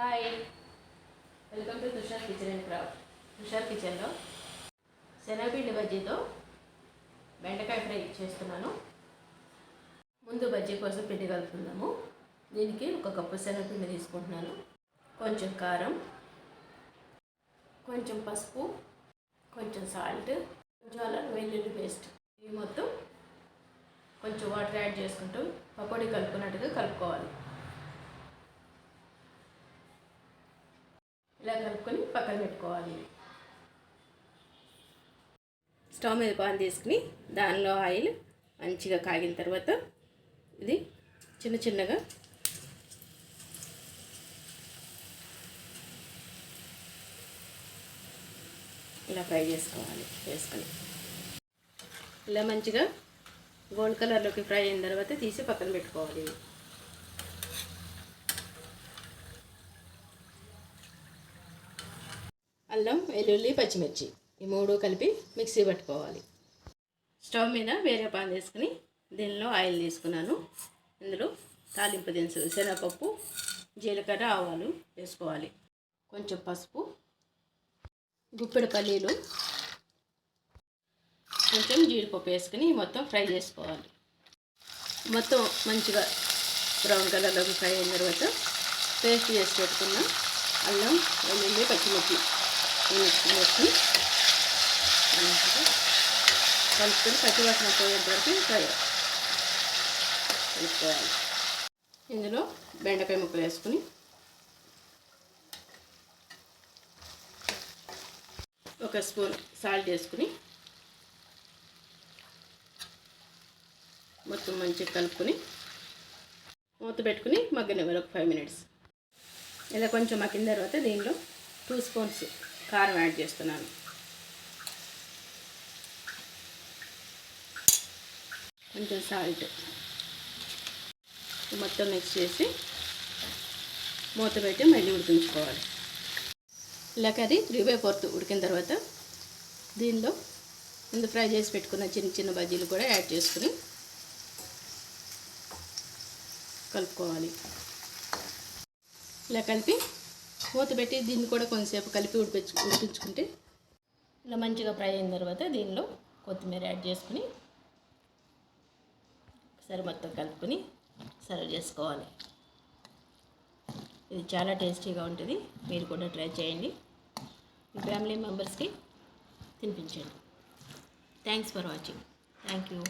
Hi welcome to Tushar kitchen and craft Tushar కిచెన్లో శనగపిండి బజ్జీతో బెండకాయ ఫ్రై చేస్తున్నాను. ముందు బజ్జీ కోసం పిండి కలుపుకుందాము. దీనికి ఒక కప్పు శనగపిండి తీసుకుంటున్నాను. కొంచెం కారం కొంచెం పసుపు కొంచెం సాల్ట్ కొంచెం అలా వెల్లుల్లి పేస్ట్ ఇవి మొత్తం కొంచెం వాటర్ యాడ్ చేసుకుంటూ పకోడీ కలుపుకున్నట్టుగా కలుపుకోవాలి. కలుపుకొని పక్కన పెట్టుకోవాలి. స్టవ్ మీద పాన్ తీసుకుని దానిలో ఆయిల్ మంచిగా కాగిన తర్వాత ఇది చిన్న చిన్నగా ఇలా ఫ్రై చేసుకోవాలి వేసుకొని ఇలా మంచిగా గోల్డ్ కలర్లోకి ఫ్రై అయిన తర్వాత తీసి పక్కన పెట్టుకోవాలి. అల్లం వెల్లుల్లి పచ్చిమిర్చి ఈ మూడు కలిపి మిక్సీ పట్టుకోవాలి. స్టవ్ మీద వేరే పాన్ తీసుకుని దీనిలో ఆయిల్ తీసుకున్నాను. ఇందులో తాలింపు దినుసులు శనగపప్పు జీలకర్ర ఆవాలు వేసుకోవాలి. కొంచెం పసుపు గుప్పెడు పల్లీలు కొంచెం జీడిపప్పు వేసుకుని మొత్తం ఫ్రై చేసుకోవాలి. మొత్తం మంచిగా బ్రౌన్ కలర్లోకి ఫ్రై అయిన తర్వాత పేస్ట్ చేసి పెట్టుకున్న అల్లం వెల్లుల్లి పచ్చిమిర్చి వేసుకుని కలుపుకొని పచ్చివాసన పోయేంత వరకు ఫ్రై కలుపుకోవాలి ఇందులో బెండకాయ ముక్కలు వేసుకుని ఒక స్పూన్ సాల్ట్ వేసుకుని మొత్తం మంచిగా కలుపుకొని మూత పెట్టుకుని మగ్గనివ్వాలి ఒక ఫైవ్ మినిట్స్. ఇలా కొంచెం మగ్గిన తర్వాత దీనిలో టూ స్పూన్స్ కారం యాడ్ చేస్తున్నాను. కొంచెం సాల్ట్ మొత్తం మిక్స్ చేసి మూత పెట్టి మళ్ళీ ఉడికించుకోవాలి. ఇలా కర్రీ త్రీ బై ఫోర్త్ ఉడికిన తర్వాత దీనిలో ముందు ఫ్రై చేసి పెట్టుకున్న చిన్న చిన్న బజ్జీలు కూడా యాడ్ చేసుకుని కలుపుకోవాలి. ఇలా కలిపి మూత పెట్టి దీన్ని కూడా కొంతసేపు కలిపి ఉడిపించు ఉడిపించుకుంటే ఇలా మంచిగా ఫ్రై అయిన తర్వాత దీనిలో కొత్తిమీర యాడ్ చేసుకుని ఒకసారి మొత్తం కలుపుకొని సర్వ్ చేసుకోవాలి. ఇది చాలా టేస్టీగా ఉంటుంది. మీరు కూడా ట్రై చేయండి. మీ ఫ్యామిలీ మెంబర్స్కి తినిపించండి. Thanks for watching thank you